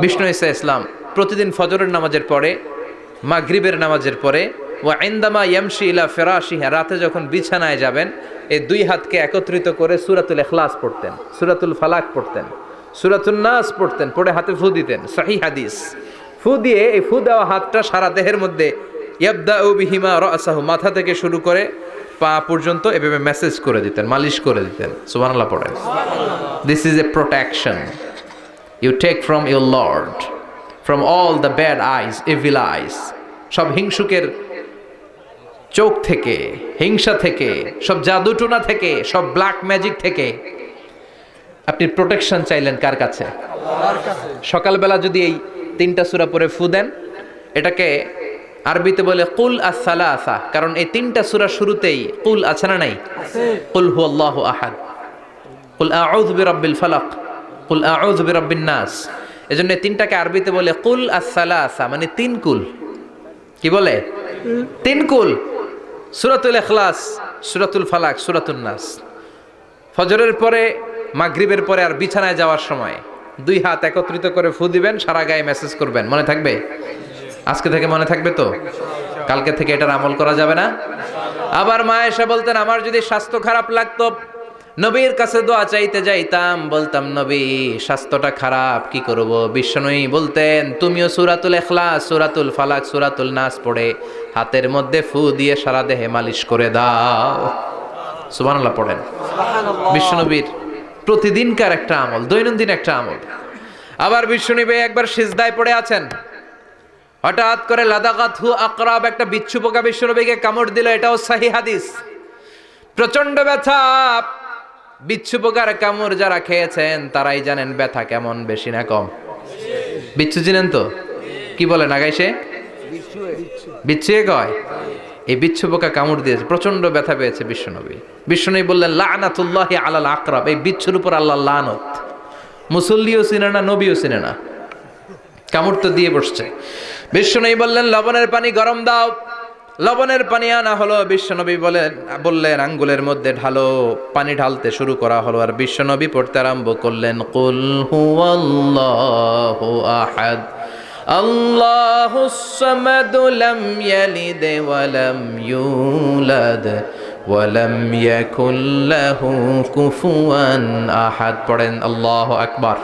বিষ্ণু ইসা ইসলাম, প্রতিদিন ফজরের নামাজের পরে, মাগরিবের নামাজের পরে ও আইন্দামা ইয়ামশি ইলা ফেরাশিহা, রাতে যখন বিছানায় যাবেন, এই দুই হাতকে একত্রিত করে সুরাতুল এখলাস পড়তেন, সুরাতুল ফালাক পড়তেন সুরাতুল নাস পড়তেন, পড়ে হাতে ফু দিতেন সাহি হাদিস। ফু দিয়ে এই ফু দেওয়া হাতটা সারা দেহের মধ্যে ইয়াবদা ও বিহিমা রাসাহু, মাথা থেকে শুরু করে পা পর্যন্ত এভাবে মেসেজ করে দিতেন, মালিশ করে দিতেন। সুবহানাল্লাহ পড়েন। This is a protection you take from your lord from all the bad eyes evil eyes সব হিংসুকের চোখ থেকে হিংসা থেকে সব জাদুটোনা থেকে সব ব্ল্যাক ম্যাজিক থেকে। আপনি প্রোটেকশন চাইলেন কার কাছে? সকালবেলা যদি এই তিনটা সুরা পরে ফু দেন এটাকে আরবিতে বলে কুল আসালা আসা কারণ এই তিনটা সুরা শুরুতেই কুল আছে না নাই? কুল হু আল্লাহ আহাদ। কুল আউযু বিরাব্বিল ফালাক। কুল আউযু বিরাব্বিন নাস। এজন্য এই তিনটাকে আরবিতে বলে কুল আসালা আসা মানে তিন কুল। কি বলে? তিন কুল। সুরাতুল এখলাস সুরাতুল ফালাক সুরাতুল নাস। ফজরের পরে, মাগরিবের পরে আর বিছানায় যাওয়ার সময় দুই হাত একত্রিত করে ফু দিবেন, সারা গায়ে মেসেজ করবেন। মনে থাকবে? আজকে থেকে মনে থাকবে তো? কালকে থেকে এটার আমল করা যাবে না? আবার মা এসে বলতেন, আমার যদি স্বাস্থ্য খারাপ লাগতো নবীর কাছে দোয়া চাইতে যাইতাম বলতাম নবী স্বাস্থ্যটা খারাপ কি করব? বিশ্বনয়ী বলতেন তুমিও সুরাতুল এখলাস সুরাতুল ফালাক সুরাতুল নাস পড়ে হাতের মধ্যে ফু দিয়ে সারা দেহে মালিশ করে দাও। সুবহানাল্লাহ পড়েন। বিশ্বনবীর প্রতিদিনকার একটা আমল দৈনন্দিন একটা আমল। আবার বিশ্বনবী একবার সিজদায় পড়ে আছেন। হঠাৎ করে লাদাকাত হু আকরাব একটা বিচ্ছু পোকা বিশ্বনবীকে কামড় দিল এটাও সাহি হাদিস। প্রচণ্ড ব্যথা বিচ্ছু পোকার কামড় যারা খেয়েছেন, তারাই জানেন ব্যথা কেমন বেশি না কম। বিচ্ছু চিনেন তো? কি বলে নাগাইছে বিচ্ছুয়ে কয়? এই বিচ্ছু পোকা কামড় দিয়েছে প্রচণ্ড ব্যথা পেয়েছে বিশ্বনবী। বিশ্বনবী বললেন, লানাতুল্লাহ আলাল আকরাব এই বিচ্ছুর উপর আল্লাহ লানত। মুসল্লিও চিনে না, নবীও চিনে না। কামড় তো দিয়ে বসছে। বিশ্বনবী বললেন, লবণের পানি গরম দাও। লবণের পানি আনা হলো, বিশ্বনবী বলেন, বললেন, আঙ্গুলের মধ্যে ঢালো, পানি ঢালতে শুরু করা হলো, আর বিশ্বনবী পড়তে আরম্ভ করলেন, কুল হুয়াল্লাহু আহাদ, আল্লাহু সামাদ লাম ইয়ালিদ ওয়া লাম ইউলাদ ওয়া লাম ইয়াকুল লাহু কুফুয়ান আহাদ। পড়েন, আল্লাহু আকবার।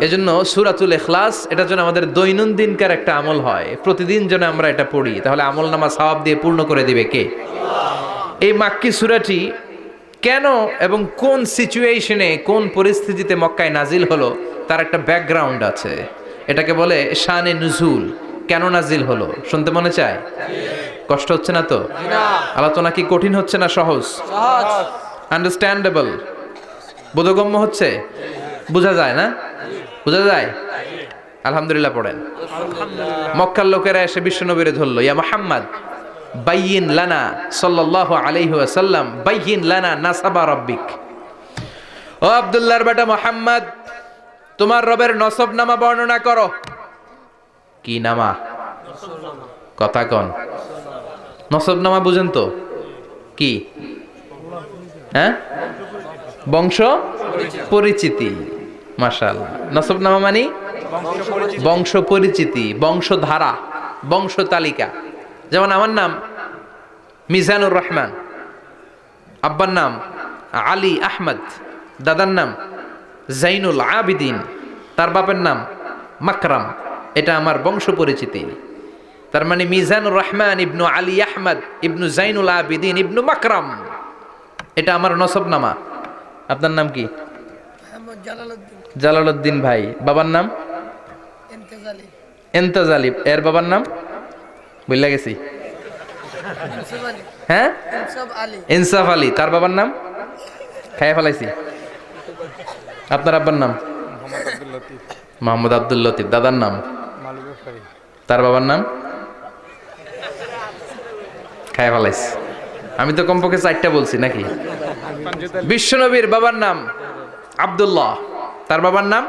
এজন্য সুরাতুল এখলাস এটা যেন আমাদের দৈনন্দিনকার একটা আমল হয়। প্রতিদিন যেন আমরা এটা পড়ি। তাহলে আমল নামা সওয়াব দিয়ে পূর্ণ করে দিবে কে? এই মাক্কি সুরাটি কেন এবং কোন সিচুয়েশনে কোন পরিস্থিতিতে মক্কায় নাজিল হলো তার একটা ব্যাকগ্রাউন্ড আছে। এটাকে বলে শানে নুজুল। কেন নাজিল হলো? শুনতে মনে চায়? কষ্ট হচ্ছে না তো? আলোচনা কি কঠিন হচ্ছে না সহজ? আন্ডারস্ট্যান্ডেবল বোধগম্য হচ্ছে? বোঝা যায় না? বোঝা যায়? আলহামদুলিল্লাহ পড়েন। মক্কার লোকেরা এসে বিশ্বনবীরে ধরলো ইয়া মোহাম্মদ বাইয়িন লানা সাল্লাল্লাহু আলাইহি ওয়াসাল্লাম বাইয়িন লানা নাসাবা রাব্বিক। ও আব্দুল্লাহর বেটা মোহাম্মদ তোমার রবের নসব নামা বর্ণনা করো। কি নামা? কথা কন। নসব নামা বুঝেন তো? কি? হ্যাঁ? বংশ? পরিচিতি। মাশাল নসব নামা মানে? বংশ পরিচিতি বংশধারা বংশ তালিকা যেমন আমার নাম মিজানুর রহমান, আব্বার নাম আলী আহমদ, দাদার নাম জাইনুল আবিদিন, তার বাপের নাম মাকরাম। এটা আমার বংশ পরিচিতি তার মানে মিজানুর রহমান ইবনু আলী আহমদ, ইবনু জাইনুল আবিদিন, ইবনু মাকরাম। এটা আমার নসব নামা আপনার নাম কি? জালালউদ্দিন। জালালউদ্দিন ভাই বাবার নাম? এন্তাজ এর বাবার নাম? বুঝলা গেছি। হ্যাঁ? ইনসাফ আলী। তার বাবার নাম? খাইয়া ফেলাইছি। আপনার আব্বার নাম? মোহাম্মদ আব্দুল লতিফ। দাদার নাম? তার বাবার নাম? খাইয়া ফেলাইছি। আমি তো কমপক্ষে চারটা বলছি নাকি? বিশ্বনবীর বাবার নাম আব্দুল্লাহ। তার বাবার নাম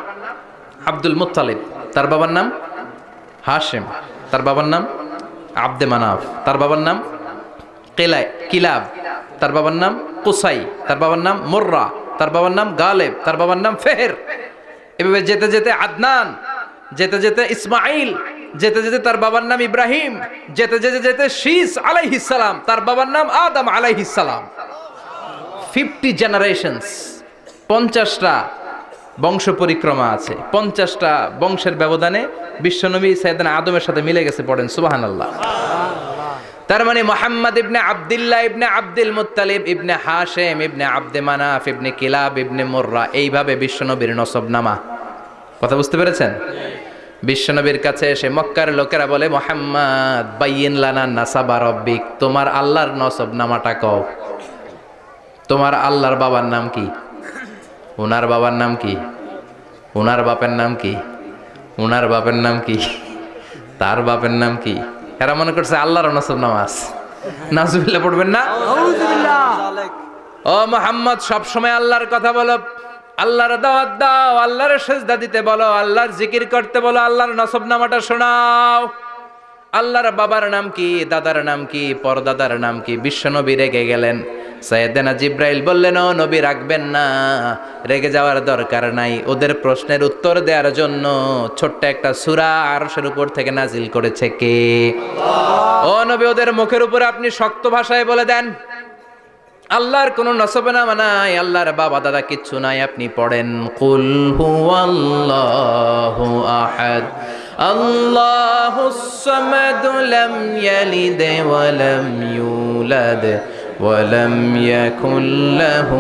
আব্দুল মুত্তালিব তার বাবার নাম হাশেম তার বাবার নাম আব্দে মানাফ তার বাবার নাম কেলায় কিলাব তার বাবার নাম কুসাই তার বাবার নাম মোর্রা তার বাবার নাম গালেব তার বাবার নাম ফেহের এভাবে যেতে যেতে আদনান যেতে যেতে ইসমাইল যেতে যেতে তার বাবার নাম ইব্রাহিম যেতে যেতে যেতে শীস আলাইহিসালাম তার বাবার নাম আদম আলাইহিসালাম ফিফটি জেনারেশনস পঞ্চাশটা বংশ পরিক্রমা আছে। পঞ্চাশটা বংশের ব্যবধানে বিশ্বনবী সাইদান আদমের সাথে মিলে গেছে পড়েন সুবাহান আল্লাহ তার মানে মোহাম্মদ ইবনে আবদুল্লাহ ইবনে আব্দুল মুত্তালিব, ইবনে হাশেম, ইবনে আব্দে মানাফ, ইবনে কিলাব, ইবনে মোর্রা এইভাবে বিশ্বনবীর নসবনামা। কথা বুঝতে পেরেছেন? বিশ্বনবীর কাছে এসে মক্কার লোকেরা বলে, মোহাম্মদ বাইয়েন লানা নাসাবা রব্বিক, তোমার আল্লাহর নসব নামাটা কও। তোমার আল্লাহর বাবার নাম কি? ওনার বাবার নাম কি? ওনার বাপের নাম কি? ওনার বাপের নাম কি? তার বাপের নাম কি? এরা মনে করছে আল্লাহর নসব নামাজ। নাজুবিল্লাহ পড়বেন না? ও মোহাম্মদ, সবসময় আল্লাহর কথা বলো। আল্লাহর দাওয়াত দাও, আল্লাহর সেজদা দিতে বলো, আল্লাহর জিকির করতে বলো, আল্লাহর নসব নামাটা শোনাও। আল্লাহর বাবার নাম কি, দাদার নাম কি, পরদাদার নাম কি? বিশ্বনবী রেগে গেলেন। সৈয়দেনা জিব্রাইল বললেন নবী, রাখবেন না। রেগে যাওয়ার দরকার নাই। ওদের প্রশ্নের উত্তর দেওয়ার জন্য ছোট্ট একটা সুরা আরশের উপর থেকে নাজিল করেছে কে? ও নবী, ওদের মুখের উপর আপনি শক্ত ভাষায় বলে দেন। আল্লাহর কোনো নসব নামা নাই, আল্লাহর বাবা দাদা কিচ্ছু নাই, আপনি পড়েন, কুল হুয়াল্লাহু আহাদ, আল্লাহুস সামাদ ইয়ালিদ ইউলাদ ওয়া লাম ইয়াকুল লাহু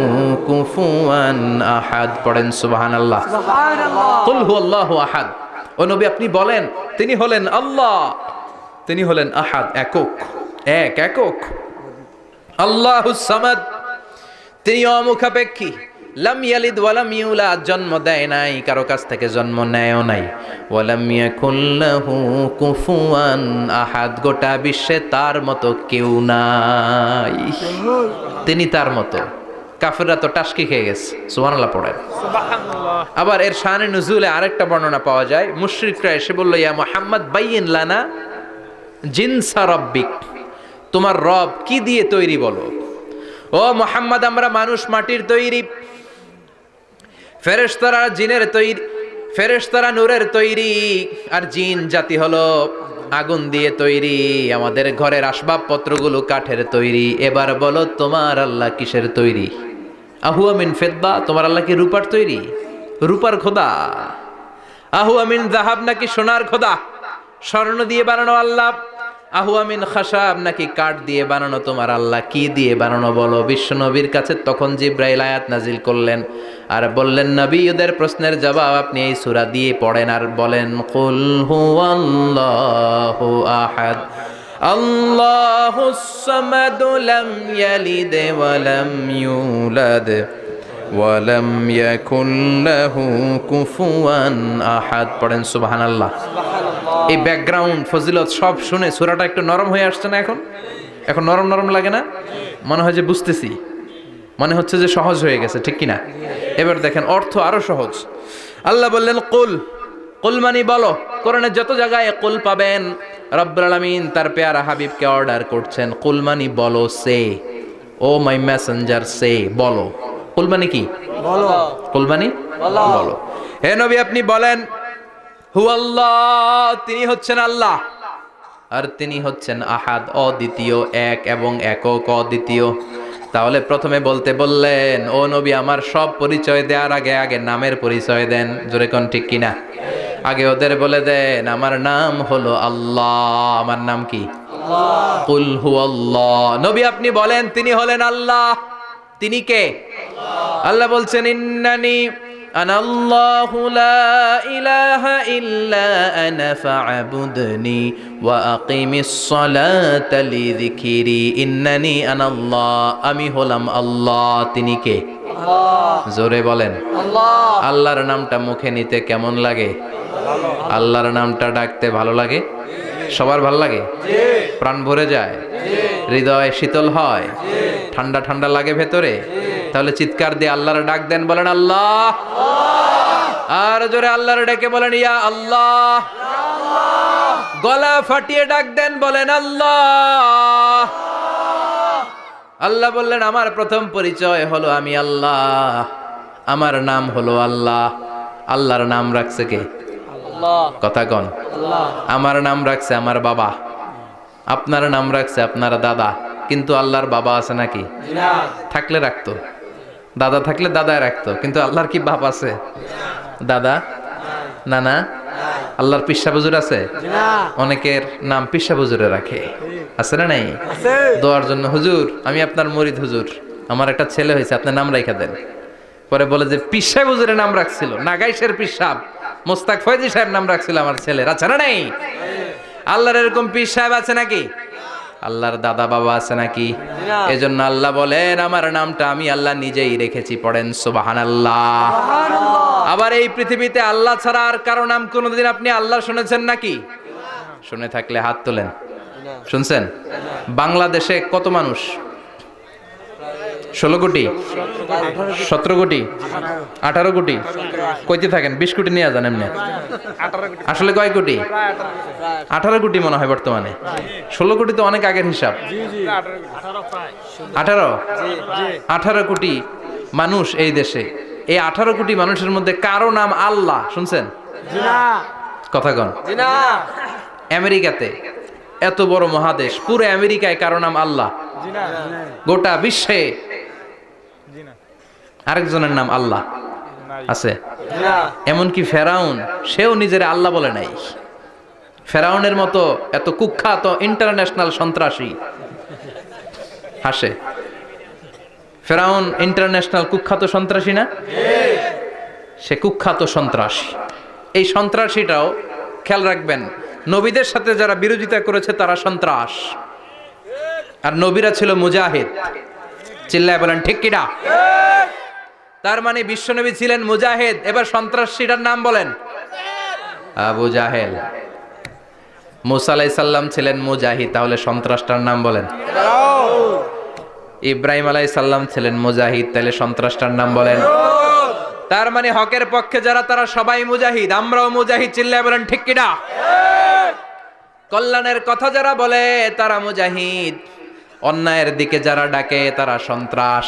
কুফুয়ান আহাদ। পড়েন সুবহানাল্লাহ। কুল হুয়াল্লাহু আহাদ। ও নবী আপনি বলেন তিনি হলেন আল্লাহ। তিনি হলেন আহাদ একক। এক একক। আল্লাহু সামাদ। তিনি অমুখাপেক্ষী। লাম ইয়ালিদ ওয়ালাম ইউলাদ জন্ম দেয় নাই কারও কাছ থেকে জন্ম নেয়ও নাই। ওয়ালাম ইয়াকুল্লাহু কুফুয়ান আহাদ গোটা বিশ্বে তার মতো কেউ নাই। তিনি তার মতো। কাফেররা তো টাসকি খেয়ে গেছে সুবহানাল্লাহ পড়েন। আবার এর শানে নুজুলে আরেকটা বর্ণনা পাওয়া যায়। মুশরিকরা এসে বলল ইয়া মুহাম্মদ বাইয়িন লানা জিনসা রব্বিক। তোমার রব কি দিয়ে তৈরি বলো? ও মোহাম্মদ আমরা মানুষ মাটির তৈরি। ফেরেশতারা জিনের তৈরি, ফেরেশতারা নূরের তৈরি, আর জিন জাতি হলো আগুন দিয়ে তৈরি, আমাদের ঘরের আসবাবপত্রগুলো কাঠের তৈরি। এবার বলো, তোমার আল্লাহ কিসের তৈরি? আহু আমিন ফেদ্দা, তোমার আল্লাহ কি রূপার তৈরি? রূপার খোদা। আহু আমিন জাহাব নাকি সোনার খোদা? স্বর্ণ দিয়ে বানানো আল্লাহ। আহু আমিন খাসাব নাকি কাঠ দিয়ে বানানো তোমার আল্লাহ? কি দিয়ে বানানো বলো? বিশ্ব নবীর কাছে তখন জিব্রাইল আয়াত নাজিল করলেন। আর বললেন, নবী, ওদের প্রশ্নের জবাব আপনি এই সুরা দিয়ে পড়েন আর বলেন, কুল হুয়াল্লাহু আহাদ। আল্লাহুস সামাদ লাম ইয়ালিদ ওয়া লাম ইউলাদ ওয়ালাম ইয়াকুন লাহু কুফুয়ান আহাদ। পড়েন সুবহানাল্লাহ। এই ব্যাকগ্রাউন্ড ফজিলত সব শুনে সূরাটা একটু নরম হয়ে আসছে না এখন? এখন নরম নরম লাগে না? মনে হয় যে বুঝতেছি। মনে হচ্ছে যে সহজ হয়ে গেছে ঠিক কিনা? এবার দেখেন অর্থ আরও সহজ। আল্লাহ বললেন কুল কুল মানি বলো কোরআনের যত জায়গায় কুল পাবেন রব্বুল আলামিন তার পেয়ারা হাবিবকে অর্ডার করছেন। কুল মানি বলো সে। ও মাই মেসেঞ্জার সে। বলো। কুল মানে কি? বলো। কুল মানে? বলো। হে নবী আপনি বলেন হু আল্লাহ তিনি হচ্ছেন আল্লাহ। আর তিনি হচ্ছেন আহাদ অদ্বিতীয় এক এবং একক অদ্বিতীয়। তাহলে প্রথমে বলতে বললেন ও নবী আমার সব পরিচয় দেওয়ার আগে আগে নামের পরিচয় দেন। জোরে কোন ঠিক কিনা? আগে ওদের বলে দেন আমার নাম হলো আল্লাহ। আমার নাম কি? কুল হু আল্লাহ। নবী আপনি বলেন তিনি হলেন আল্লাহ। তিনি কে? আল্লাহ বলছেন ইন্নানি أنا الله لا إله إلا أنا فاعبدني وأقم الصلاة لذكري إنني أنا الله আমি হলাম আল্লাহ তিনি কে জোরে বলেন আল্লাহর নামটা মুখে নিতে কেমন লাগে আল্লাহর নামটা ডাকতে ভালো লাগে সবার ভালো লাগে প্রাণ ভরে যায় হৃদয় শীতল হয় ঠান্ডা ঠান্ডা লাগে ভেতরে তাহলে চিৎকার দিয়ে আল্লাহর ডাক দেন বলেন আল্লাহ। আর জোরে আল্লাহর ডেকে বলেন ইয়া আল্লাহ। গলা ফাটিয়ে ডাক দেন বলেন আল্লাহ। আল্লাহ বললেন আমার প্রথম পরিচয় হলো আমি আল্লাহ। আমার নাম হলো আল্লাহ। আল্লাহর নাম রাখছে কে? কথা কন। আমার নাম রাখছে আমার বাবা। আপনার নাম রাখছে আপনার দাদা। কিন্তু আল্লাহর বাবা আছে নাকি? থাকলে রাখতো। দাদা থাকলে দাদায় রাখতো কিন্তু আল্লাহর কি বাপ আছে? দাদা? না না আল্লাহর পিসা বুজুর আছে? অনেকের নাম পিসা বুজুরে রাখে। আছে না নাই? দোয়ার জন্য হুজুর আমি আপনার মরিদ হুজুর। আমার একটা ছেলে হয়েছে আপনার নাম রাখা দেন। পরে বলে যে পিসা বুজুরের নাম রাখছিল নাগাইশের পিসাব। মোস্তাক ফয়জি সাহেব নাম রাখছিল আমার ছেলের। আছে না নাই? আল্লাহর এরকম পিস সাহেব আছে নাকি? আল্লাহর দাদা বাবা আছে নাকি? এজন্য আল্লাহ বলেন আমার নামটা আমি আল্লাহ নিজেই রেখেছি। পড়েন সুবাহান আল্লাহ আবার এই পৃথিবীতে আল্লাহ ছাড়া আর কারও নাম কোনোদিন আপনি আল্লাহ শুনেছেন নাকি? শুনে থাকলে হাত তোলেন। শুনছেন? বাংলাদেশে কত মানুষ ষোলো কোটি? সতেরো কোটি? আঠারো কোটি? কইতে থাকেন, বিশ কোটি নিয়ে যান এমনি। আসলে কয় কোটি? আঠারো কোটি মনে হয় বর্তমানে। ষোলো কোটি তো অনেক আগের হিসাব। আঠারো? আঠারো কোটি মানুষ এই দেশে। এই আঠারো কোটি মানুষের মধ্যে কারও নাম আল্লাহ, শুনছেন? কথা কন। আমেরিকাতে এত বড় মহাদেশ, পুরো আমেরিকায় কারও নাম আল্লাহ। গোটা বিশ্বে আরেকজনের নাম আল্লাহ আছে। এমনকি ফেরাউন, সেও নিজের আল্লাহ বলে নাই। ফেরাউনের মতো এত কুখ্যাত ইন্টারন্যাশনাল সন্ত্রাসী হাসে ফেরাউন ইন্টারন্যাশনাল কুখ্যাত সন্ত্রাসী না? সে কুখ্যাত সন্ত্রাসী। এই সন্ত্রাসীটাও খেয়াল রাখবেন, নবীদের সাথে যারা বিরোধিতা করেছে তারা সন্ত্রাস। আর নবীরা ছিল মুজাহিদ। চিল্লায় বলেন, ঠিক কিনা তার মানে বিশ্বনবী ছিলেন মুজাহিদ। এবার সন্ত্রাসীটার নাম বলেন। আবু জাহেল। মুসা আলাই সাল্লাম ছিলেন মুজাহিদ, তাহলে সন্ত্রাসটার নাম বলেন। ইব্রাহিম আলাই সাল্লাম ছিলেন মুজাহিদ, তাহলে সন্ত্রাসটার নাম বলেন। তার মানে হকের পক্ষে যারা, তারা সবাই মুজাহিদ। আমরাও মুজাহিদ, চিল্লায় বলেন, ঠিক কিনা কল্যাণের কথা যারা বলে, তারা মুজাহিদ। অন্যায়ের দিকে যারা ডাকে, তারা সন্ত্রাস।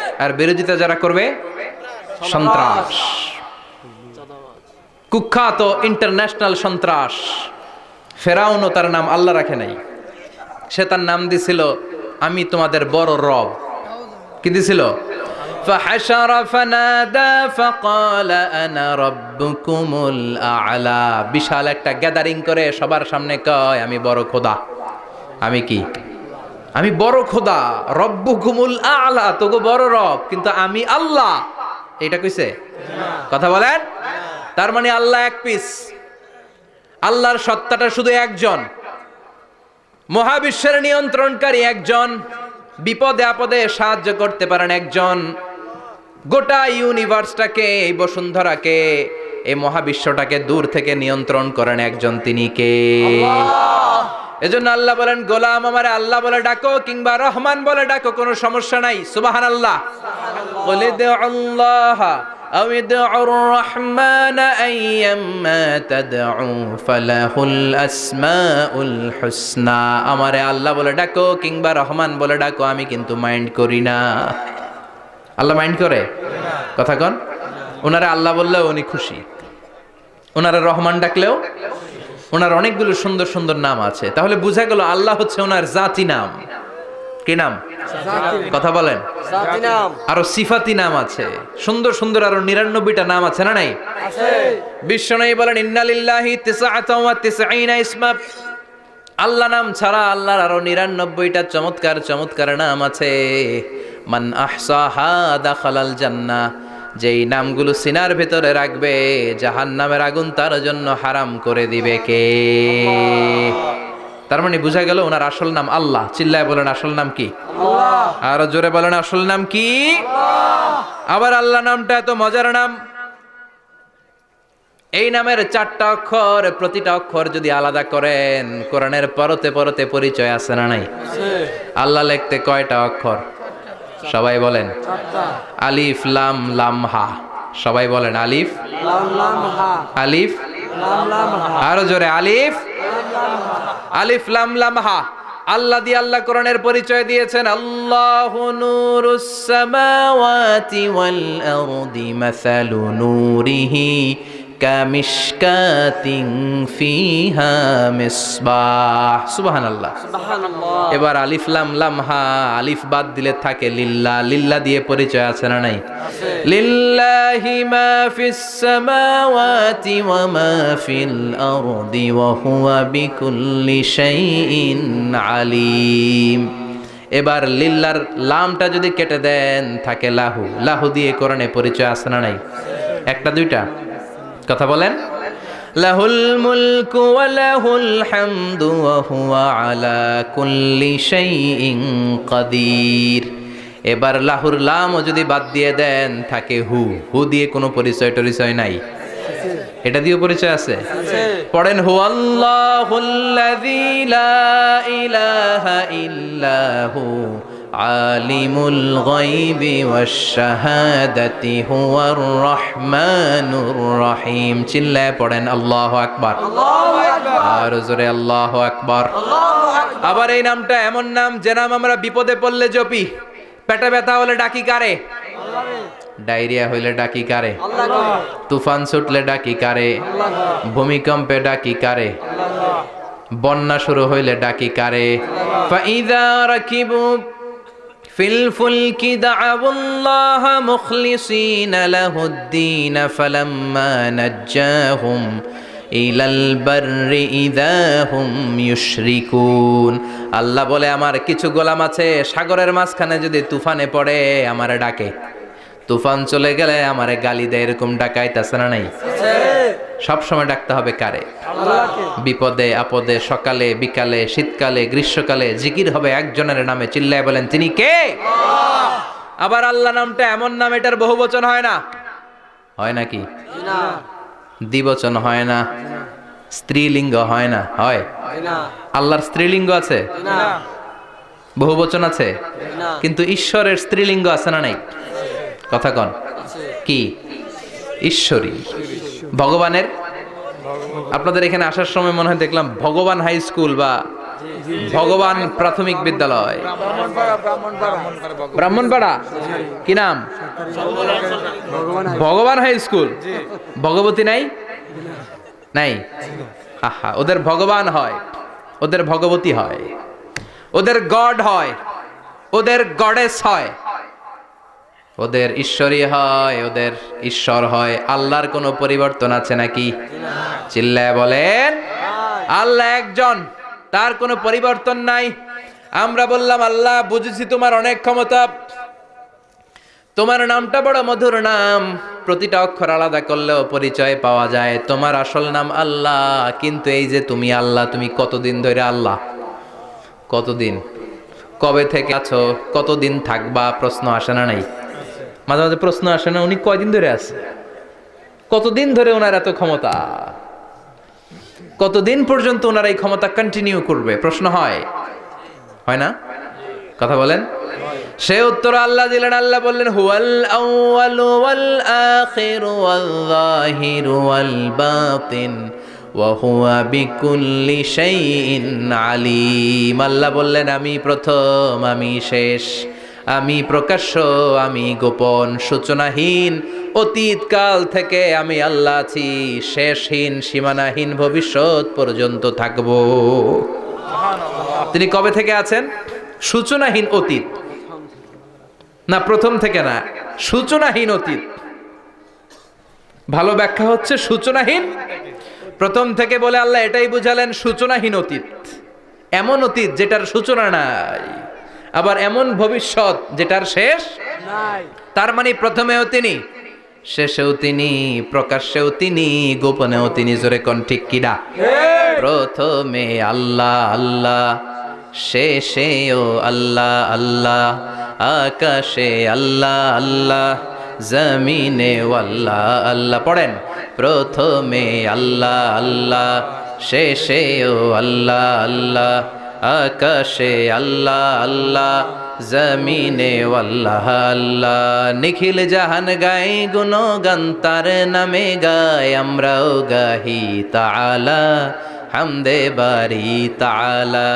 আর বিরোধিতা যারা করবে সন্ত্রাস কুখ্যাত ইন্টারন্যাশনাল সন্ত্রাস ফেরাউনও তার নাম আল্লাহ রাখে নাই সে তার নাম দিছিল আমি তোমাদের বড় রব কি দিছিল فحشر فنادى فقال انا ربكم الاعلى বিশাল একটা গ্যাদারিং করে সবার সামনে কয় আমি বড় খোদা আমি কি আমি বড় খোদা, রব্বুকুমুল আলা, তোগো বড় রব, কিন্তু আমি আল্লাহ। এটা কইছে? কথা বলেন? তার মানে আল্লাহ এক পিস। আল্লাহর সত্তাটা শুধু একজন। মহাবিশ্বের নিয়ন্ত্রণকারী একজন। বিপদে আপদে সাহায্য করতে পারেন একজন। গোটা ইউনিভার্সটাকে, এই বসুন্ধরাকে, এই মহাবিশ্বটাকে দূর থেকে নিয়ন্ত্রণ করেন একজন তিনি কে? এজন্য আল্লাহ বলেন গোলাম আমারে আল্লাহ বলে ডাকো কিংবা রহমান বলে ডাকো কোনো সমস্যা নাই সুবাহান আল্লাহ বলে দে আল্লাহ أو ادعوا الرحمن أيما تدعوا فله الأسماء الحسنى আমারে আল্লাহ বলে ডাকো কিংবা রহমান বলে ডাকো আমি কিন্তু মাইন্ড করি না আল্লাহ মাইন্ড করে কথা কন ওনারে আল্লাহ বললেও উনি খুশি ওনারা রহমান ডাকলেও ওনার অনেকগুলো সুন্দর সুন্দর নাম আছে। তাহলে বোঝা গেল আল্লাহ হচ্ছে ওনার জাতি নাম। কি নাম? কথা বলেন। আরও সিফাতি নাম আছে। সুন্দর সুন্দর আরও নিরানব্বইটা নাম আছে না নাই? বিশ্বনবী বলেন ইন্নালিল্লাহি ইসমা। আল্লাহ নাম ছাড়া আল্লাহর আরও নিরানব্বইটা চমৎকার চমৎকার নাম আছে। মান আহসাহা দাখালাল জান্নাহ যেই নামগুলো সিনার ভেতরে রাখবে জাহান নামের আগুন তার জন্য হারাম করে দিবে কে? তার মানে বোঝা গেল ওনার আসল নাম আল্লাহ। চিল্লায় বলেন আসল নাম কি? আর জোরে বলেন আসল নাম কি? আবার আল্লাহ নামটা এত মজার নাম। এই নামের চারটা অক্ষর প্রতিটা অক্ষর যদি আলাদা করেন কোরআনের পরতে পরতে পরিচয় আছে না নাই? আল্লাহ লিখতে কয়টা অক্ষর? সবাই বলেন। আলিফ লাম লাম হা। সবাই বলেন আলিফ। আলিফ। আরও জোরে আলিফ। আলিফ লাম লাম হা। আল্লাহ দিয়ে আল্লাহ কোরআনের পরিচয় দিয়েছেন। আল্লাহ নূরুস সামাওয়াতি ওয়াল আরদি মাসালু নূরিহি। কামিশকাতিন ফিহা মিসবাহ। সুবহানাল্লাহ। এবার আলিফ লাম লাম হা আলিফ বাদ দিলে থাকে লিল্লা। লিল্লা দিয়ে পরিচয় আছে না নাই? লিল্লাহি মা ফিস সামাওয়াতি ওয়া মা ফিল আরদি ওয়া হুয়া বিকুল্লি শাইইন আলিম। এবার লিল্লার লামটা যদি কেটে দেন থাকে লাহু। লাহু দিয়ে কোরআনে পরিচয় আছে না নাই? একটা দুইটা? কথা বলেন। লাহুল মুলকু ওয়া লাহুল হামদু ওয়া হুয়া আলা কুল্লি শাইইন কাদির। এবার লাহুর লামও যদি বাদ দিয়ে দেন, থাকে হু। হু দিয়ে কোনো পরিচয় টরিচয় নাই। এটা দিয়ে পরিচয় আছে? পড়েন হু আল্লাহুল্লাযী লা ইলাহা ইল্লাহু আলিমুল গায়বি ওয়াশ শাহাদাতি হুয়ার রহমানুর রহিম। চিল্লায় পড়েন, আল্লাহু আকবার। আর জোরে, আল্লাহু আকবার। আবার এই নামটা এমন নাম, যে নাম আমরা বিপদে পড়লে জপি। পেটে ব্যথা হলে ডাকি কারে? ডায়রিয়া হইলে ডাকি কারে? তুফান ছুটলে ডাকি কারে? ভূমিকম্পে ডাকি কারে? বন্যা শুরু হইলে ডাকি কারে? ফাইদা রাকিবু ফিল ফুলকি দাআবুল্লাহ মুখলিসিন লাহুদ্দিন ফালাম্মা নাজ্জাহুম ইলাল বাররি ইদাহুম ইউশরিকুন। আল্লাহ বলে, আমার কিছু গোলাম আছে, সাগরের মাঝখানে যদি তুফানে পড়ে, আমার ডাকে। তুফান চলে গেলে আমারে গালি দেয়, এরকম ডাকাইতাছে না নাই? সব সময় ডাকতে হবে কারে? বিপদে, আপদে, সকালে, বিকালে, শীতকালে, গ্রীষ্মকালে, জিকির হবে একজনের নামে, চিল্লায় বলেন, তিনি কে? আবার আল্লাহ নামটা এমন নাম, এটার বহু বচন হয় না? হয় নাকি? দ্বিবচন হয় না। স্ত্রীলিঙ্গ হয় না? হয়? আল্লাহর স্ত্রীলিঙ্গ আছে? বহু বচন আছে? কিন্তু ঈশ্বরের স্ত্রীলিঙ্গ আছে না নাই? কথা কন। কি? ঈশ্বরী। ভগবানের? আপনাদের এখানে আসার সময় মনে হয় দেখলাম ভগবান হাই স্কুল বা ভগবান প্রাথমিক বিদ্যালয়। ব্রাহ্মণপাড়া। কি নাম? ভগবান হাই স্কুল। ভগবতী নাই? নাই? আহা, ওদের ভগবান হয়। ওদের ভগবতী হয়। ওদের গড হয়। ওদের গডেস হয়। ওদের ঈশ্বরী হয়, ওদের ঈশ্বর হয়। আল্লাহর কোনো পরিবর্তন আছে নাকি? চিল্লায় বলেন, আল্লাহ একজন, তার কোনো পরিবর্তন নাই। আমরা বললাম, আল্লাহ, বুঝেছি তোমার অনেক ক্ষমতা। তোমার নামটা বড় মধুর নাম। প্রতিটা অক্ষর আলাদা করলেও পরিচয় পাওয়া যায়। তোমার আসল নাম আল্লাহ, কিন্তু এই যে তুমি আল্লাহ, তুমি কতদিন ধরে আল্লাহ? কতদিন? কবে থেকে আছো? কতদিন থাকবা? প্রশ্ন আসে না নাই? মাঝে মাঝে প্রশ্ন আসে না, উনি কয়দিন ধরে আছে? কতদিন ধরে ওনার এত ক্ষমতা? কতদিন পর্যন্ত ওনার এই ক্ষমতা কন্টিনিউ করবে? প্রশ্ন হয়। হয় না? কথা বলেন? সে উত্তর আল্লাহ দিলেন, আল্লাহ বললেন আউয়ালু আলিম। আল্লাহ বললেন, আমি প্রথম, আমি শেষ। আমি প্রকাশ্য, আমি গোপন, সূচনাহীন, অতীতকাল থেকে আমি আল্লাহ আছি, শেষহীন, সীমানাহীন ভবিষ্যৎ পর্যন্ত থাকব। তিনি কবে থেকে আছেন? সূচনাহীন অতীত। না, প্রথম থেকে না, সূচনাহীন অতীত। ভালো ব্যাখ্যা হচ্ছে সূচনাহীন। প্রথম থেকে বলে আল্লাহ এটাই বুঝালেন সূচনাহীন অতীত। এমন অতীত যেটার সূচনা নাই। আবার এমন ভবিষ্যৎ যেটার শেষ তার মানে প্রথমেও তিনি শেষেও তিনি প্রকাশ্যেও তিনি গোপনেও তিনি জোরে কোন ঠিক কিনা প্রথমে আল্লাহ আল্লাহ শেষেও আল্লাহ আল্লাহ আকাশে আল্লাহ আল্লাহ জমিনে আল্লাহ আল্লাহ। পড়েন প্রথমে আল্লাহ আল্লাহ শেষেও আল্লাহ আল্লাহ আকাশে আল্লাহ আল্লাহ, জমিনে আল্লাহ আল্লাহ। নিখিল জাহান গাই গুণগান, তার নামে গায় আমরাও গাহি তালা হামদে বারি তালা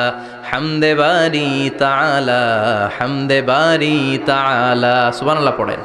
হামদে বারি তালা হামদে বারি তাআলা। সুবহানাল্লাহ পড়েন।